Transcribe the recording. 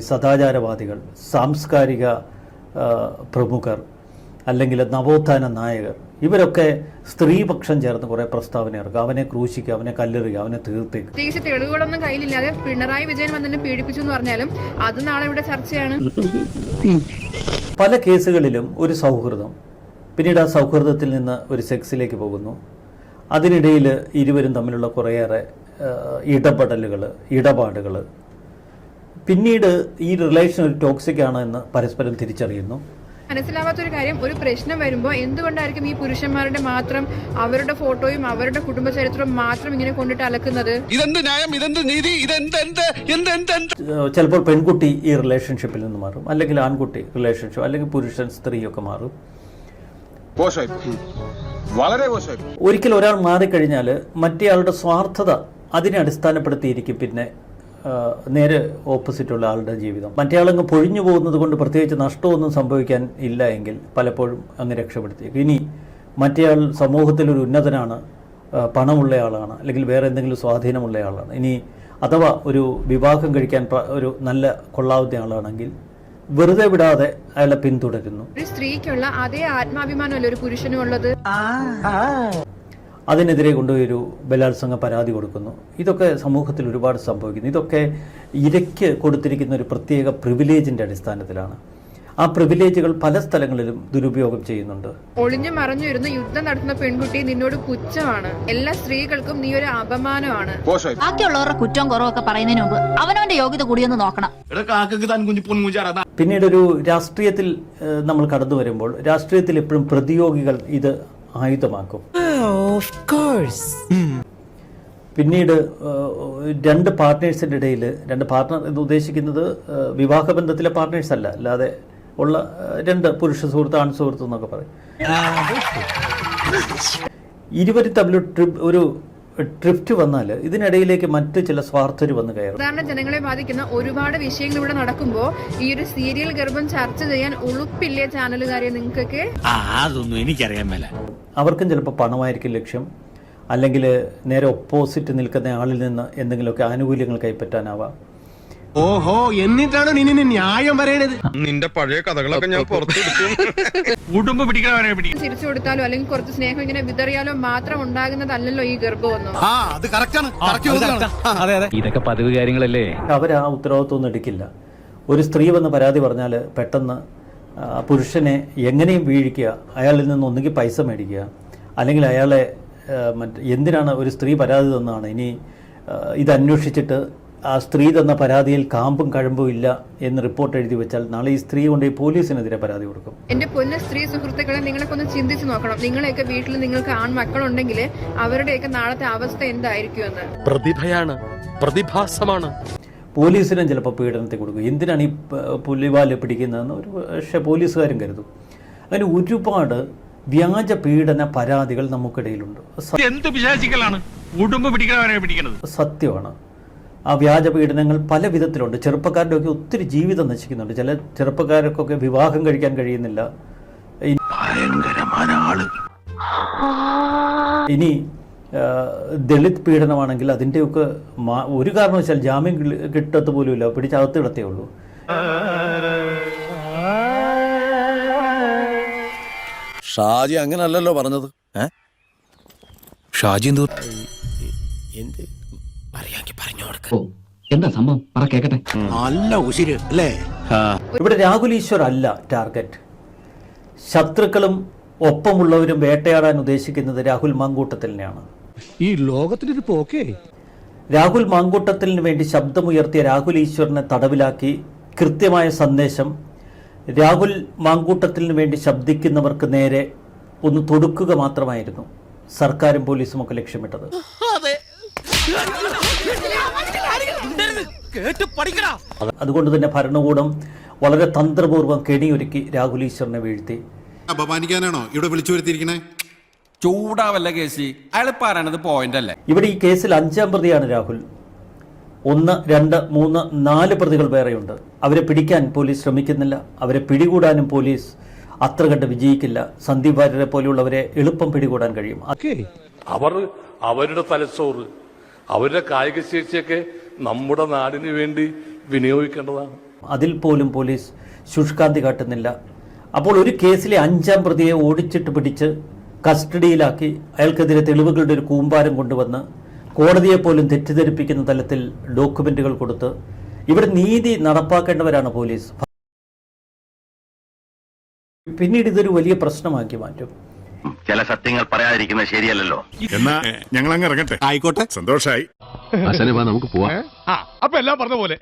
സദാചാരവാദികൾ സാംസ്കാരിക പ്രമുഖർ അല്ലെങ്കിൽ നവോത്ഥാന നായകർ ഇവരൊക്കെ സ്ത്രീപക്ഷം ചേർന്ന് കുറെ പ്രസ്താവന ഇറക്കുക അവനെ ക്രൂശിക്കുക അവനെ കല്ലെറിയുക അവനെ തീർത്തേക്ക്. പ്രത്യേകിച്ച് തെളിവുകളൊന്നും കയ്യിലില്ലാതെ പിണറായി വിജയൻ വന്നിട്ട് പീഡിപ്പിച്ചു എന്ന് പറഞ്ഞാലും അത് നാളെ ഇവിടെ ചർച്ചയാണ്. പല കേസുകളിലും ഒരു സൗഹൃദം. പിന്നീട് ആ സൗഹൃദത്തിൽ നിന്ന് ഒരു സെക്സിലേക്ക് പോകുന്നു. അതിനിടയിൽ ഇരുവരും തമ്മിലുള്ള കുറേയേറെ ഇടപെടലുകൾ ഇടപാടുകൾ പിന്നീട് ഈ റിലേഷൻ ഒരു ടോക്സിക് ആണ് എന്ന് പരസ്പരം തിരിച്ചറിയുന്നു. മനസ്സിലാവാത്തൊരു കാര്യം ഒരു പ്രശ്നം വരുമ്പോൾ എന്തുകൊണ്ടായിരിക്കും ഈ പുരുഷന്മാരുടെ മാത്രം അവരുടെ ഫോട്ടോയും അവരുടെ കുടുംബ ചരിത്രവും മാത്രം ഇങ്ങനെ കൊണ്ടിട്ട് അലക്കുന്നത്? ഇതെന്ത് ന്യായം? ഇതെന്ത് നീതി? ചിലപ്പോൾ പെൺകുട്ടി ഈ റിലേഷൻഷിപ്പിൽ നിന്ന് മാറും. അല്ലെങ്കിൽ ആൺകുട്ടി റിലേഷൻഷിപ്പ് അല്ലെങ്കിൽ പുരുഷൻ സ്ത്രീയൊക്കെ മാറും. വളരെ ഒരിക്കൽ ഒരാൾ മാറിക്കഴിഞ്ഞാൽ മറ്റേയാളുടെ സ്വാർത്ഥത അതിനെ അടിസ്ഥാനപ്പെടുത്തിയിരിക്കും. പിന്നെ നേരെ ഓപ്പോസിറ്റുള്ള ആളുടെ ജീവിതം. മറ്റേ ആളങ്ങ് പൊഴിഞ്ഞു പോകുന്നത് കൊണ്ട് പ്രത്യേകിച്ച് നഷ്ടമൊന്നും സംഭവിക്കാൻ ഇല്ല എങ്കിൽ പലപ്പോഴും അങ്ങ് രക്ഷപ്പെടുത്തിയേക്കും. ഇനി മറ്റേയാൾ സമൂഹത്തിൽ ഒരു ഉന്നതനാണ് പണമുള്ള ആളാണ് അല്ലെങ്കിൽ വേറെ എന്തെങ്കിലും സ്വാധീനമുള്ള ആളാണ് ഇനി അഥവാ ഒരു വിവാഹം കഴിക്കാൻ ഒരു നല്ല കൊള്ളാവുന്ന ആളാണെങ്കിൽ വെറുതെ വിടാതെ അയാളെ പിന്തുടരുന്നു. ഒരു സ്ത്രീക്കുള്ള അതേ ആത്മാഭിമാനമല്ല ഒരു പുരുഷനും ഉള്ളത് അതിനെതിരെ കൊണ്ടുപോയി ഒരു ബലാത്സംഗ പരാതി കൊടുക്കുന്നു. ഇതൊക്കെ സമൂഹത്തിൽ ഒരുപാട് സംഭവിക്കുന്നു. ഇതൊക്കെ ഇരയ്ക്ക് കൊടുത്തിരിക്കുന്ന ഒരു പ്രത്യേക പ്രിവിലേജിന്റെ അടിസ്ഥാനത്തിലാണ്. ആ പ്രിവിലേജുകൾ പല സ്ഥലങ്ങളിലും ദുരുപയോഗം ചെയ്യുന്നുണ്ട്. ഒളിഞ്ഞു മറഞ്ഞു വരുന്ന യുദ്ധം നടത്തുന്ന പെൺകുട്ടി നിന്നോട് പുച്ഛമാണ്. എല്ലാ സ്ത്രീകൾക്കും നീ ഒരു അപമാനമാണ്. ബാക്കിയുള്ളവരുടെ കുറ്റം കുറവൊക്കെ പറയുന്നതിന് മുമ്പ് അവനവന്റെ യോഗ്യത കൂടിയൊന്ന് നോക്കണം. പിന്നീട് ഒരു രാഷ്ട്രീയത്തിൽ നമ്മൾ കടന്നു വരുമ്പോൾ രാഷ്ട്രീയത്തിൽ എപ്പോഴും പ്രതിയോഗികൾ ഇത് ആയുധമാക്കും. പിന്നീട് രണ്ട് പാർട്ട്നേഴ്സിന്റെ ഇടയിൽ രണ്ട് പാർട്ട്ണർ എന്ന് ഉദ്ദേശിക്കുന്നത് വിവാഹ വിവാഹബന്ധത്തിലെ പാർട്ട്നേഴ്സ് അല്ല. അല്ലാതെ ഉള്ള രണ്ട് പുരുഷ സുഹൃത്ത് ആൺ സുഹൃത്ത് എന്നൊക്കെ പറയും. ഇരുവരും തമ്മിൽ ട്രിപ്പ് ഒരു ട്രിഫ്റ്റ് വന്നാൽ ഇതിനിടയിലേക്ക് മറ്റ് ചില സ്വാർത്ഥർ വന്ന് കയറും. സാധാരണ ജനങ്ങളെ ബാധിക്കുന്ന ഒരുപാട് വിഷയങ്ങൾ ഇവിടെ നടക്കുമ്പോൾ ഈ ഒരു സീരിയൽ ഗർഭം ചർച്ച ചെയ്യാൻ ഉളുപ്പില്ലേ ചാനലുകാരെ നിങ്ങൾക്കൊക്കെ? അതൊന്നും എനിക്കറിയാൻ മേല. അവർക്കും ചിലപ്പോൾ പണമായിരിക്കും ലക്ഷ്യം. അല്ലെങ്കിൽ നേരെ ഒപ്പോസിറ്റ് നിൽക്കുന്ന ആളിൽ നിന്ന് എന്തെങ്കിലുമൊക്കെ ആനുകൂല്യങ്ങൾ കൈപ്പറ്റാനാവാം. ഓഹോ എന്നിട്ടാണ് നീ നിന്നെ ന്യായം പറയണത്? നിന്റെ പഴയ കഥകളൊക്കെ ഞാൻ പുറത്തെടുക്കും ഉടുമ്പ് പിടിക്കണവരെ പിടിക്കും. തിരിച്ചു കൊടുത്താലോ അല്ലെങ്കിൽ കുറച്ച് സ്നേഹം ഇങ്ങനെ വിതറിയാലോ മാത്രം ഉണ്ടാകുന്നതല്ലല്ലോ ഈ ഗർഭമൊന്നും ആ അത് കറക്റ്റ് ആണ്. കറക്റ്റ് ഇതൊക്കെ പതിവ് കാര്യങ്ങളല്ലേ? അവർ ആ ഉത്തരവാദിത്വമൊന്നും എടുക്കില്ല. ഒരു സ്ത്രീ വന്ന് പരാതി പറഞ്ഞാൽ പെട്ടെന്ന് പുരുഷനെ എങ്ങനെയും വീഴിക്കുക അയാളിൽ നിന്ന് ഒന്നുകിൽ പൈസ മേടിക്കുക അല്ലെങ്കിൽ അയാളെ മറ്റ് എന്തിനാണ് ഒരു സ്ത്രീ പരാതി തന്നാണ് ഇനി ഇത് അന്വേഷിച്ചിട്ട് ആ സ്ത്രീ തന്ന പരാതിയിൽ കാമ്പും കഴമ്പും ഇല്ല എന്ന് റിപ്പോർട്ട് എഴുതി വെച്ചാൽ നാളെ ഈ സ്ത്രീ കൊണ്ട് പോലീസിനെതിരെ പരാതി കൊടുക്കും. എന്റെ പൊന്ന സ്ത്രീ സുഹൃത്തുക്കളെ നിങ്ങളൊക്കെ ഒന്ന് ചിന്തിച്ചു നോക്കണം. നിങ്ങളെയൊക്കെ വീട്ടിൽ നിങ്ങൾക്ക് ആൺമക്കളുണ്ടെങ്കിൽ അവരുടെയൊക്കെ നാളത്തെ അവസ്ഥ എന്തായിരിക്കുമെന്ന്. പ്രതിഭയാണ് പ്രതിഭാസമാണ്. പോലീസിനും ചിലപ്പോൾ പീഡനത്തിൽ കൊടുക്കും. എന്തിനാണ് ഈ പുലിവാൽ പിടിക്കുന്നതെന്ന് ഒരു പക്ഷേ പോലീസുകാരും കരുതും. അങ്ങനെ ഒരുപാട് വ്യാജ പീഡന പരാതികൾ നമുക്കിടയിലുണ്ട്. എന്ത് സത്യമാണ്. ആ വ്യാജ പീഡനങ്ങൾ പല വിധത്തിലുണ്ട്. ചെറുപ്പക്കാരുടെ ഒക്കെ ഒത്തിരി ജീവിതം നശിക്കുന്നുണ്ട്. ചില ചെറുപ്പക്കാർക്കൊക്കെ വിവാഹം കഴിക്കാൻ കഴിയുന്നില്ല. ഇനി ആ, ദളിത് പീഡനമാണെങ്കിൽ അതിന്റെയൊക്കെ മാ- ഒരു കാരണവശാൽ ജാമ്യം കിട്ടത്ത് പോലുമില്ല. പിടിച്ചകത്ത് കിടത്തേ ഉള്ളൂ. ഷാജി അങ്ങനല്ലല്ലോ പറഞ്ഞത്. ഷാജി എന്ത് എന്തു? എന്താ സംഭവം? പറ കേക്കട്ടെ. നല്ല ഉശിര് അല്ലേ? ഇവിടെ രാഹുൽ ഈശ്വർ അല്ല ടാർഗറ്റ്. ശത്രുക്കളും ഒപ്പമുള്ളവരും വേട്ടയാടാൻ ഉദ്ദേശിക്കുന്നത് രാഹുൽ മാങ്കൂട്ടത്തിലിനെയാണ്. ഈ ലോകത്തിനൊരു പോക്കേ? രാഹുൽ മാങ്കൂട്ടത്തിലിന് വേണ്ടി ശബ്ദമുയർത്തിയ രാഹുൽ ഈശ്വറിനെ തടവിലാക്കി കൃത്യമായ സന്ദേശം രാഹുൽ മാങ്കൂട്ടത്തിലിന് വേണ്ടി ശബ്ദിക്കുന്നവർക്ക് നേരെ ഒന്ന് തൊടുക്കുക മാത്രമായിരുന്നു സർക്കാരും പോലീസും ഒക്കെ ലക്ഷ്യമിട്ടത്. അതുകൊണ്ട് തന്നെ ഭരണകൂടം വളരെ തന്ത്രപൂർവം കെണിയൊരുക്കി രാഹുൽ ഈശ്വറിനെ വീഴ്ത്തി. അപമാനിക്കാനാണോ? ഇവിടെ വിളിച്ചു വരുത്തിയിരിക്കണേ. ചൂടാവല്ല കേസി? അയാൾ പറയണത് പോയിന്റ് അല്ലേ? ഇവിടെ ഈ കേസിൽ അഞ്ചാം പ്രതിയാണ് രാഹുൽ. ഒന്ന് രണ്ട് മൂന്ന് നാല് പ്രതികൾ വേറെയുണ്ട്. അവരെ പിടിക്കാൻ പോലീസ് ശ്രമിക്കുന്നില്ല. അവരെ പിടികൂടാനും പോലീസ് അത്ര കണ്ട് വിജയിക്കില്ല. സന്ദീപ് വാര്യരെ പോലെയുള്ളവരെ എളുപ്പം പിടികൂടാൻ കഴിയും. ഓക്കേ അവർ അവരുടെ തലച്ചോറ് അവരുടെ കായിക ശേഷിയൊക്കെ നമ്മുടെ നാടിന് വേണ്ടി വിനിയോഗിക്കേണ്ടതാണ്. അതിൽ പോലും പോലീസ് ശുഷ്കാന്തി കാട്ടുന്നില്ല. അപ്പോൾ ഒരു കേസിലെ അഞ്ചാം പ്രതിയെ ഓടിച്ചിട്ട് പിടിച്ച് കസ്റ്റഡിയിലാക്കി അയാൾക്കെതിരെ തെളിവുകളുടെ ഒരു കൂമ്പാരം കൊണ്ടുവന്ന് കോടതിയെ പോലും തെറ്റിദ്ധരിപ്പിക്കുന്ന തലത്തിൽ ഡോക്യുമെന്റുകൾ കൊടുത്ത് ഇവിടെ നീതി നടപ്പാക്കേണ്ടവരാണ് പോലീസ്. പിന്നീട് ഇതൊരു വലിയ പ്രശ്നമാക്കി മാറ്റും. ചില സത്യങ്ങൾ പറയാതിരിക്കുന്നത് ശരിയല്ലല്ലോ. എന്നാ ഞങ്ങൾ അങ്ങ് ഇറങ്ങട്ടെ. ആയിക്കോട്ടെ. സന്തോഷായി. നമുക്ക് പോവാം. അപ്പൊ എല്ലാം പറഞ്ഞ പോലെ.